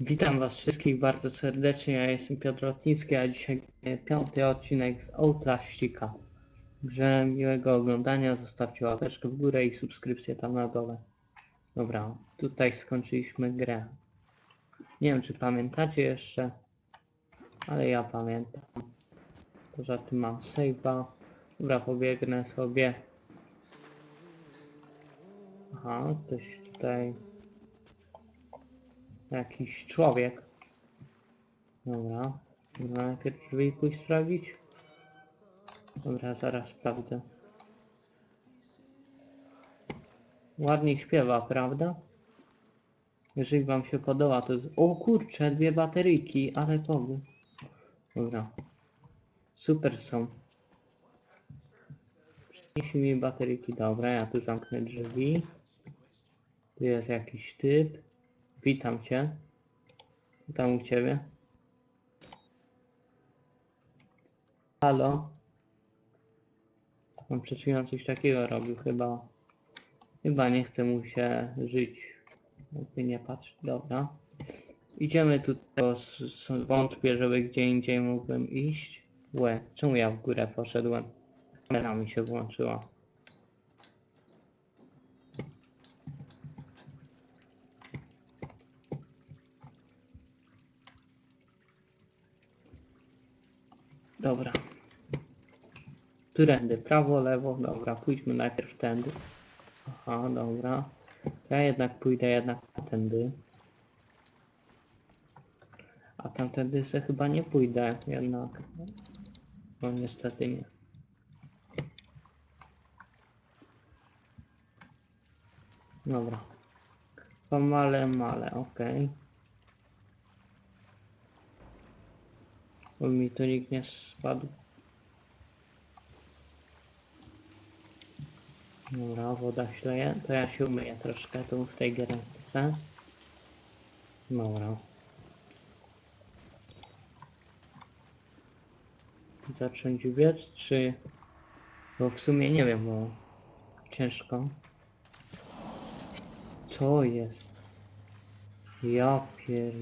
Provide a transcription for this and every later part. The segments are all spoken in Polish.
Witam Was wszystkich bardzo serdecznie. Ja jestem Piotr Lotnicki, a dzisiaj piąty odcinek z Outlastika. Także miłego oglądania. Zostawcie łapeczkę w górę i subskrypcję tam na dole. Dobra, tutaj skończyliśmy grę. Nie wiem, czy pamiętacie jeszcze, ale ja pamiętam. Poza tym mam save'a. Dobra, pobiegnę sobie. Aha, ktoś tutaj Jakiś człowiek. Dobra. Najpierw drzwi pójść sprawdzić. Dobra, zaraz sprawdzę. Ładnie śpiewa, prawda? Jeżeli wam się podoba, to... z- O kurcze, dwie bateryjki, ale powy. Dobra. Super są. Przyniesie mi bateryjki. Dobra, ja tu zamknę drzwi. Tu jest jakiś typ. Witam cię. Witam u ciebie. Halo. On przed chwilą coś takiego robił, chyba. Chyba nie chce mu się żyć. Jakby nie patrz. Dobra. Idziemy tu. To wątpię, żeby gdzie indziej mógłbym iść. Łe, czemu ja w górę poszedłem? Kamera mi się włączyła. Dobra. Którędy? Prawo, lewo? Dobra, pójdźmy najpierw tędy. Aha, dobra. To ja jednak pójdę jednak tędy. A tamtędy se chyba nie pójdę jednak. No niestety nie. Dobra. Pomale, male, okej. Bo mi tu nikt nie spadł. Dobra, woda śleje. To ja się umyję troszkę tu w tej giereczce. Dobra. Zacząć biec, czy... Bo w sumie nie wiem, bo ciężko. Co jest? Ja pier...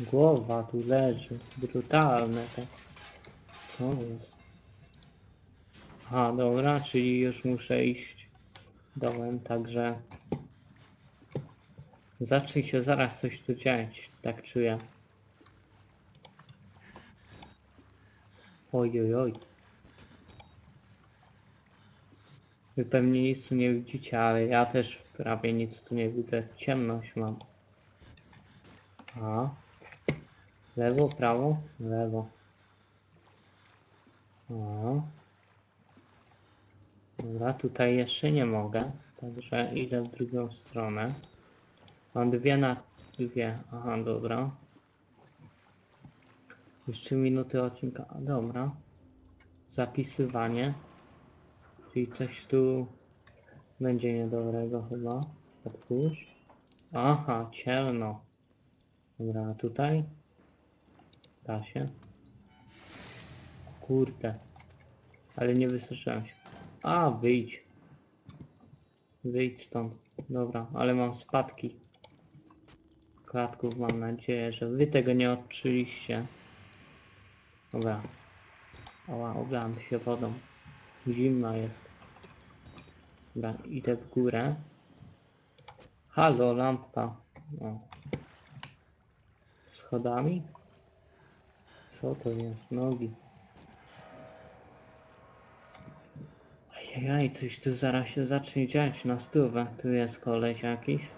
Głowa tu leży. Brutalne to. Co jest? A, dobra, czyli już muszę iść dołem, także... Zacznie się zaraz coś tu dziać, tak czuję. Oj, oj, oj. Wy pewnie nic tu nie widzicie, ale ja też prawie nic tu nie widzę. Ciemność mam. A. Lewo, prawo, lewo. A. Dobra, tutaj jeszcze nie mogę, także idę w drugą stronę. Mam dwie na dwie. Aha, dobra. 3 minuty odcinka. Dobra. Zapisywanie. Czyli coś tu będzie niedobrego chyba. Otwórz. Aha, ciemno. Dobra, tutaj? Da się. Kurde. Ale nie wystraszyłem się. A, wyjdź. Wyjdź stąd. Dobra, ale mam spadki. Klatków mam nadzieję, że wy tego nie odczuliście. Dobra. Oła, oblałem się wodą. Zimna jest. Dobra, idę w górę. Halo, lampa. O. Schodami? Co to jest? Nogi. Ajajaj, coś tu zaraz się zacznie dziać na stówę. Tu jest koleś jakiś.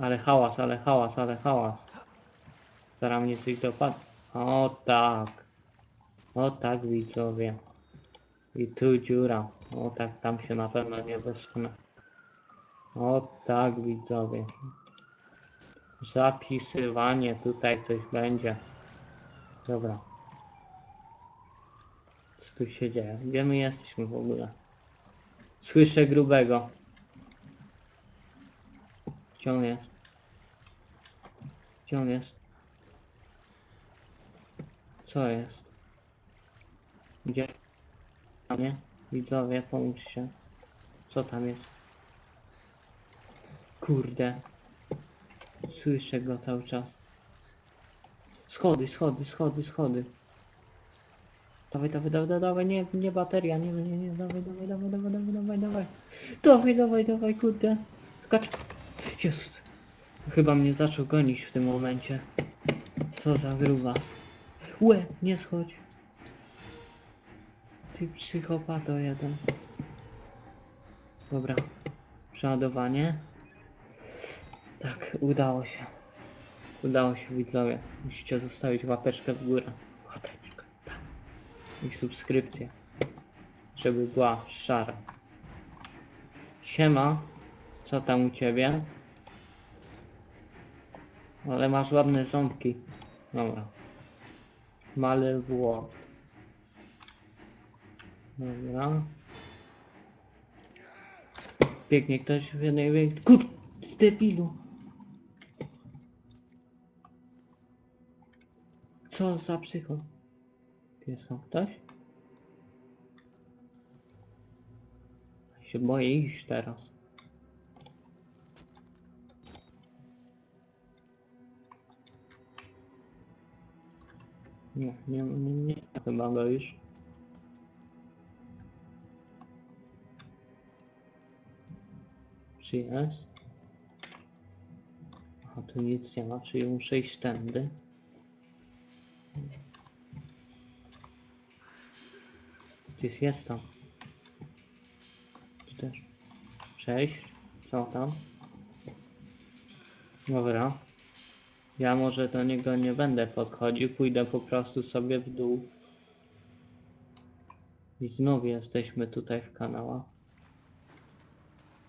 Ale hałas, ale hałas, ale hałas. Zaraz mnie coś dopadł. O tak. O tak widzowie. I tu dziura. O tak, tam się na pewno nie wespnę. O tak widzowie. Zapisywanie, tutaj coś będzie. Dobra. Co tu się dzieje? Gdzie my jesteśmy w ogóle? Słyszę grubego. Gdzie on jest? Gdzie on jest? Co jest? Gdzie? Nie? Widzowie, pomóżcie. Co tam jest? Kurde. Słyszę go cały czas. Schody, schody, schody, schody. Dawaj, dawaj, dawaj, dawaj, nie, nie bateria, nie, nie, nie, dawaj, dawaj, dawaj, dawaj, dawaj, dawaj, dawaj. Dawaj, dawaj, dawaj, kurde. Skacz. Jest. Chyba mnie zaczął gonić w tym momencie. Co za grubas. Łe, nie schodź. Ty psychopato jeden. Dobra. Przeładowanie. Tak, udało się. Udało się widzowie. Musicie zostawić łapeczkę w górę. Łapeczkę, tak. I subskrypcję. Żeby była szara. Siema. Co tam u ciebie? Ale masz ładne ząbki. Dobra. Male włod. Dobra. Biegnie ktoś w jednej. Kur... debilu. Co za psycho? Piesa ktoś? Się boję iść teraz. Nie, nie, nie, nie, chyba go już. Czy jest? Tu nic nie ma, czyli muszę iść tędy. Gdzieś jest tam. Tu też. Cześć. Co tam? Dobra. Ja może do niego nie będę podchodził, pójdę po prostu sobie w dół. I znowu jesteśmy tutaj w kanałach.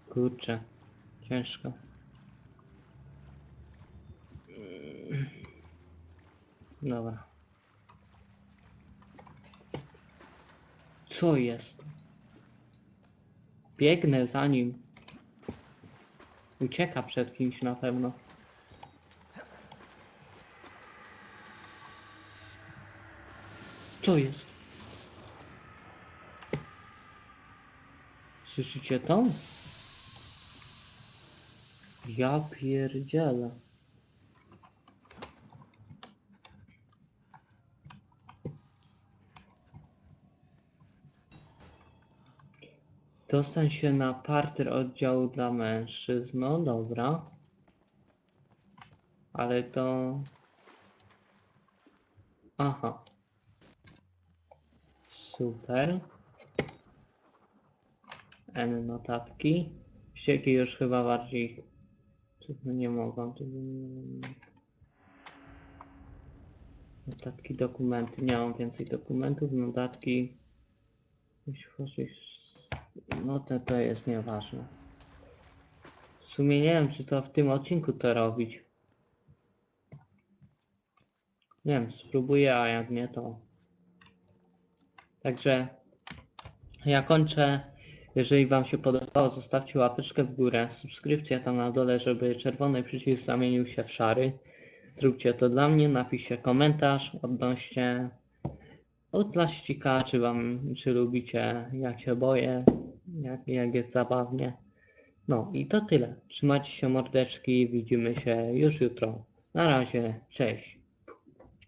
Kurczę, ciężko. Dobra. Co jest? Biegnę za nim. Ucieka przed kimś na pewno. Co jest? Słyszycie to? Ja pierdzielę. Dostań się na parter oddziału dla mężczyzn. No dobra. Ale to... Aha. Super. N notatki. Ścieki już chyba bardziej. Nie mogą. Notatki, dokumenty. Nie mam więcej dokumentów. Notatki. Jeśli chodzi... No to, to jest nieważne. W sumie nie wiem, czy to w tym odcinku to robić. Nie wiem, spróbuję, a jak nie, to Także ja kończę. Jeżeli Wam się podobało, zostawcie łapeczkę w górę, subskrypcję tam na dole, żeby czerwony przycisk zamienił się w szary. Zróbcie to dla mnie, napiszcie komentarz odnośnie od plaścika, czy Wam, czy lubicie, jak się boję, jak, jak jest zabawnie. No i to tyle. Trzymajcie się mordeczki, widzimy się już jutro. Na razie, cześć.